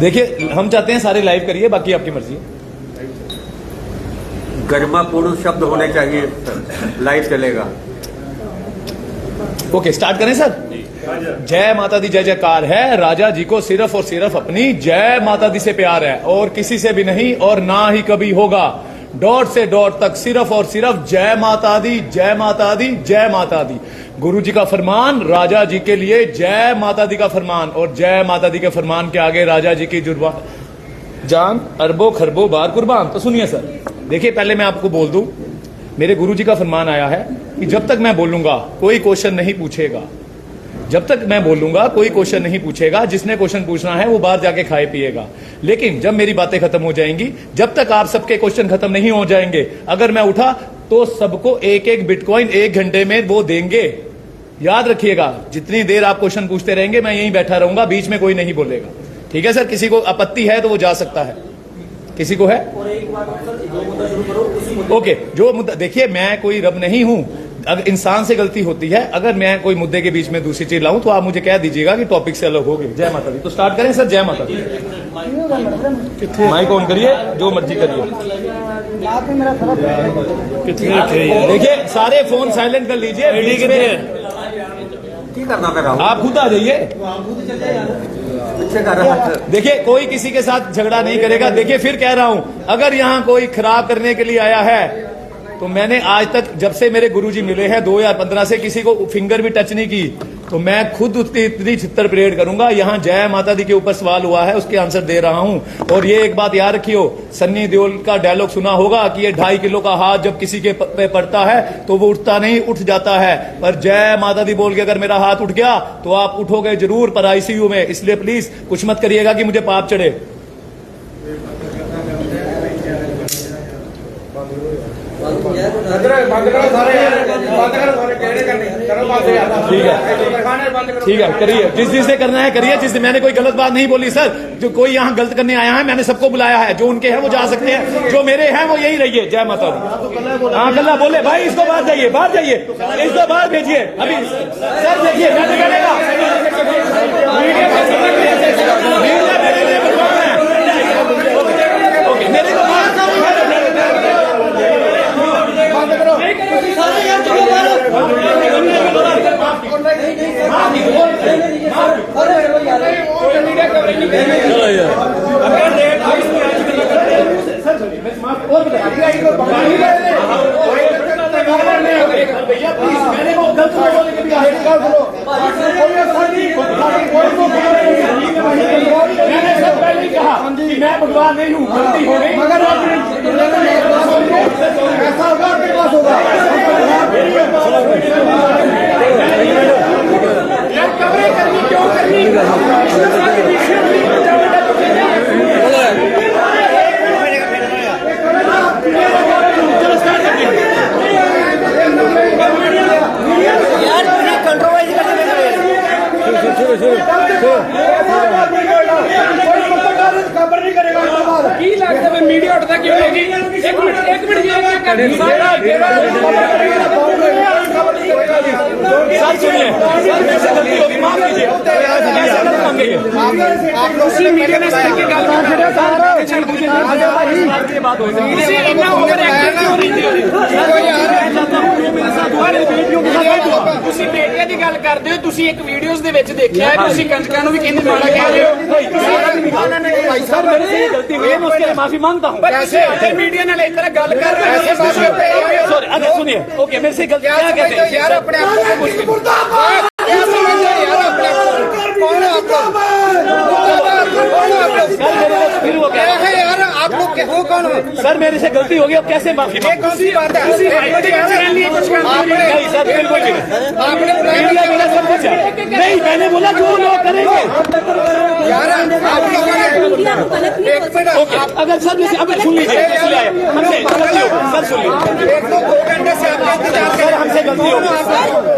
देखिए हम चाहते हैं सारे लाइव करिए बाकी आपकी मर्ज़ी है। गरिमापूर्ण शब्द होने चाहिए लाइव चलेगा। ओके स्टार्ट करें सर। जय माता दी जय जयकार है। राजा जी को सिर्फ़ और सिर्फ़ अपनी जय माता दी से प्यार है और किसी से भी नहीं और ना ही कभी होगा। डॉट से डॉट तक सिर्फ़ और सिर्फ़ जय माता दी, जय माता दी, जय माता दी। गुरु जी का फरमान, राजा जी के लिए जय माता दी का फरमान और जय माता दी के फरमान के आगे राजा जी की जुर्बा जान, अरबों, खरबों, बार कुर्बान। तो सुनिए सर, देखिए, पहले मैं आपको बोल दूँ, मेरे गुरु जी का फरमान आया है कि जब तक मैं बोलूँगा, कोई क्वेश्चन नहीं पूछेगा। जब तक मैं बोलूँगा कोई क्वेश्चन नहीं पूछेगा। जिसने क्वेश्चन पूछना है वो बाहर जाके खाए पिएगा। लेकिन जब मेरी बातें खत्म हो जाएँगी जब तक आप सबके क्वेश्चन खत्म नहीं हो जाएँगे अगर मैं उठा तो सबको एक एक बिटकॉइन एक घंटे में वो देंगे। याद रखिएगा जितनी देर आप क्वेश्चन पूछते रहेंगे मैं यहीं बैठा रहूँगा बीच में कोई नहीं बोलेगा। ठीक है सर? किसी को आपत्ति है तो वो जा सकता है। किसी को है? ओके जो मुद्दा देखिए मैं कोई रब नहीं हूँ। अगर इंसान से गलती होती है अगर मैं कोई मुद्दे के बीच में दूसरी चीज़ लाऊं तो आप मुझे कह दीजिएगा कि टॉपिक से अलग हो गए जय माता दी। तो स्टार्ट करें सर जय माता दी। माइक ऑन करिए जो मर्ज़ी करिए। देखिए सारे फ़ोन साइलेंट कर लीजिए करना आप खुद आ जाइए। देखिए कोई किसी के साथ झगड़ा नहीं करेगा। देखिए फिर कह रहा हूँ अगर यहाँ कोई खराब करने के लिए आया है तो मैंने आज तक जब से मेरे गुरुजी मिले हैं 2015 से किसी को फिंगर भी टच नहीं की तो मैं खुद उसकी इतनी छितर परेड करूँगा। यहाँ जय माता दी के ऊपर सवाल हुआ है, उसके आंसर दे रहा हूँ। और ये एक बात याद रखियो, सन्नी देओल का डायलॉग सुना होगा कि ये ढाई किलो का हाथ जब किसी के पे पड़ता है तो वो उठता नहीं, उठ जाता है। पर जय माता दी बोल के अगर मेरा हाथ उठ गया तो आप उठोगे ज़रूर पर आईसीयू में। इसलिए प्लीज़ कुछ मत करिएगा कि मुझे पाप चढ़े। ठीक है, करिए। जिस दिन से करना है, करिए। जिस मैंने कोई गलत बात नहीं बोली, सर। जो कोई यहाँ गलत करने आया है, मैंने सबको बुलाया है। जो उनके हैं, वो जा सकते हैं। जो मेरे हैं, वो यही रहिए। जय माता दी। हाँ गल्ला बोले, भाई, इसको बाहर जाइए बाहर जाइए। इसको बाहर भेजिए। अभी सर, देखिए, मैं कि मैं भगवान नहीं हूँ गलती हो गई मगर ऐसा होगा आपके पास होगा यार कमरे करनी क्यों करनी सर सुनिए ਤੁਸੀਂ ਮੀਡੀਆ ਨਾਲ ਇਸ ਤਰੀਕੇ ਗੱਲ ਕਰ ਰਹੇ ਹੋ ਛੱਡ ਦੂਜੇ ये बात होगी ਤੁਸੀਂ ਇੰਨਾ ਓਵਰ ਐਕਟਿਵ ਕਿਉਂ ਰਹਿੰਦੇ ਹੋ ਤੁਸੀਂ ਬੇਟੀਆਂ ਦੀ ਗੱਲ ਕਰਦੇ ਹੋ ਤੁਸੀਂ ਇੱਕ ਵੀਡੀਓਜ਼ ਦੇ ਵਿੱਚ ਦੇਖਿਆ ਹੈ ਤੁਸੀਂ ਕੰਜਕਾਂ ਨੂੰ ਵੀ ਕਹਿੰਦੇ ਮਾੜਾ ਕਹਿ ਰਹੇ ਹੋ सर मेरे से ये गलती हुई है मैं उसके लिए माफी मांगता हूँ ਪਰ ਤੁਸੀਂ ਆਦੇ ਮੀਡੀਆ ਨਾਲ ਇਸ ਤਰ੍ਹਾਂ ਗੱਲ कर रहे हो सॉरी अगर सुनिए ओके मेरे से गलती क्या कहते हैं यार अपने आप को कुछ कौन आप लोग कौन सर मेरे से गलती होगी अब कैसे माफ़ी बात नहीं सर कुछ नहीं मैंने बोला जो लोग करेंगे। अगर सर जैसे अगर सुन लीजिए हमसे सर सुन लीजिए। एक तो दो घंटे से आप हमसे गलती होगी।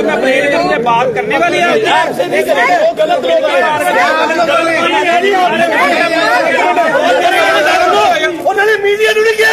कि मैं परेड करने बात करने वाली है गलत लोग उन्होंने मीडिया नहीं किया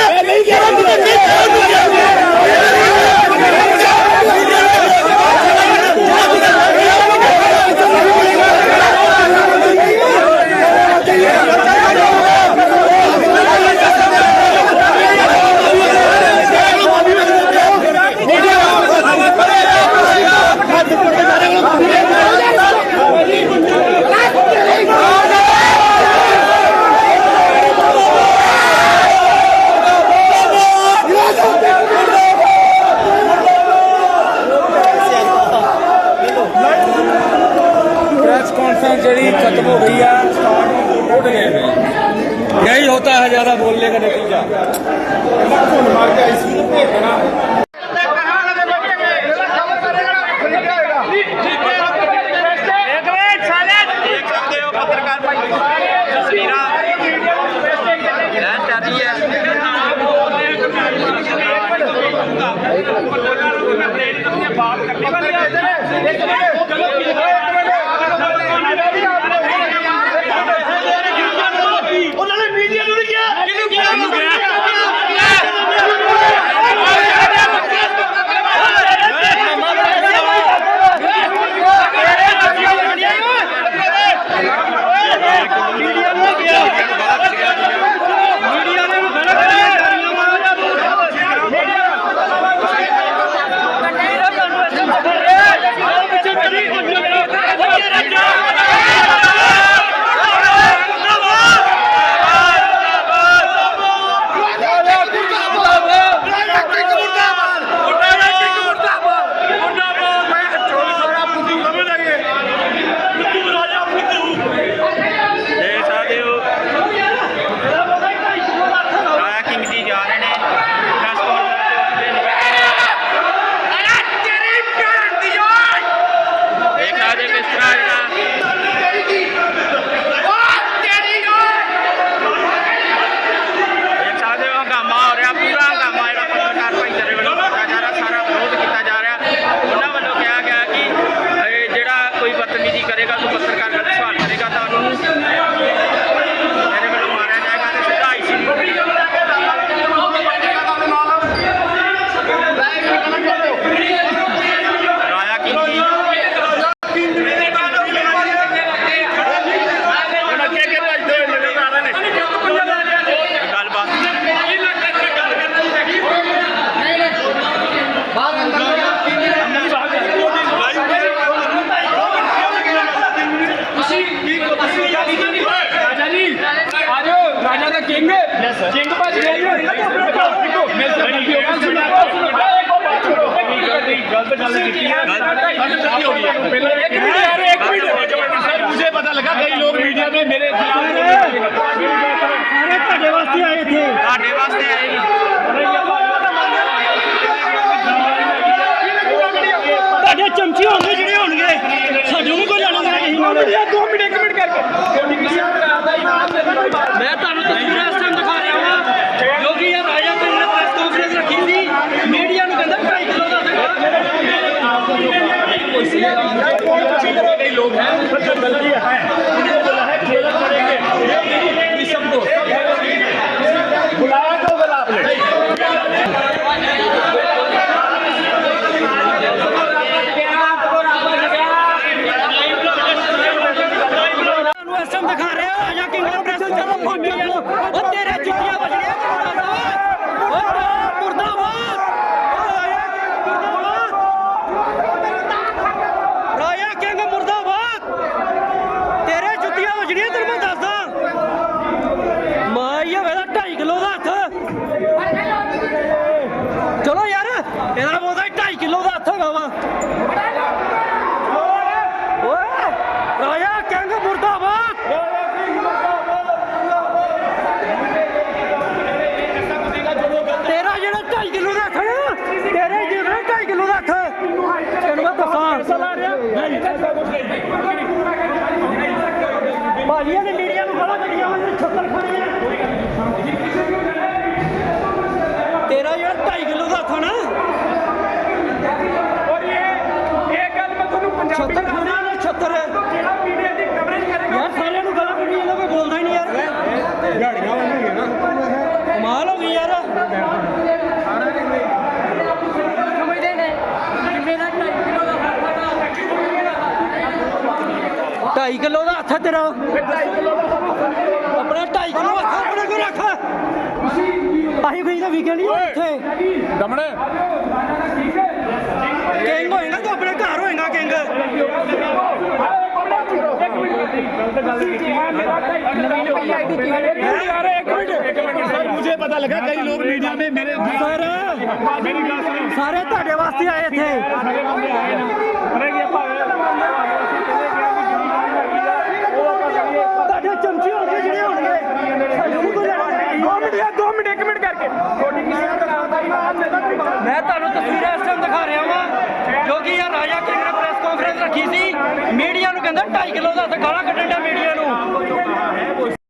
मुझे पता लगा कई लोग मीडिया में मेरे आए थे चमचे होने को दो मिनट ਜਿਹੜਾ 2.5 ਕਿਲੋ ਦਾ ਹੱਥ ਨਾ ਤੇਰੇ ਜਿਹੜਾ 2.5 ਕਿਲੋ ਦਾ ਹੱਥ ਤੈਨੂੰ ਮੈਂ ਦੱਸਾਂ। ਭਾਜੀਆਂ ਨੇ ਮੀਡੀਆ ਨੂੰ ਗਾਲਾਂ ਕੱਢੀਆਂ ਉਹਨੇ ਛੱਤਰ ਖਾਣੇ ਆ। ਤੇਰਾ ਜਿਹੜਾ 2.5 ਕਿਲੋ ਦਾ ਨਾ ਔਰ ਇਹ ਇਹ ਗੱਲ ਮੈਂ ਤੁਹਾਨੂੰ ਪੰਜਾਬੀ ਛੱਤਰ ਖਾਣੇ ਨੇ ਛੱਤਰ ਜਿਹੜਾ ਮੀਡੀਆ ਦੀ ਕਵਰੇਜ ਕਰੇਗਾ ਯਾਰ ਸਾਰਿਆਂ ਨੂੰ ਗਾਲਾਂ ਕੱਢੀ ਜਾਂਦਾ ਕੋਈ ਬੋਲਦਾ ਹੀ ਨਹੀਂ ਯਾਰ ਝਾੜੀਆਂ ਵਾਲੀ ਨਾ ਕਮਾਲ ਹੋ ਗਈ ਯਾਰ ਸਮਝਦੇ ਨੇ ਕਿ ਮੇਰਾ 2 ਕਿਲੋ ਦਾ ਹੱਥ 2.5 ਕਿਲੋ ਦਾ ਹੱਥ ਹੈ ਤੇਰਾ ਆਪਣਾ 2.5 ਕਿਲੋ ਹੱਥ ਆਪਣੇ ਕੋਲ ਰੱਖ ਆਹੀ ਕੋਈ ਤਾਂ ਵਿਕੇ ਨਹੀਂ ਇੱਥੇ ਦਮਣ ਕਿੰਗ ਹੋਏਗਾ ਤੂੰ ਆਪਣੇ ਘਰ ਹੋਏਗਾ ਕਿੰਗ यार एक मिनट एक मिनट सर मुझे पता लगा कई लोग मीडिया में मेरे ਸਰ मेरी गल सुनो ਸਾਰੇ ਤੁਹਾਡੇ ਵਾਸਤੇ ਆਏ ਇੱਥੇ ਰੱਖੀ ਸੀ। ਮੀਡੀਆ ਨੂੰ ਕਹਿੰਦਾ 2.5 ਕਿਲੋ ਦਾ ਹੱਥ ਗਾਲਾਂ ਕੱਢਣ ਦਾ ਮੀਡੀਆ ਨੂੰ।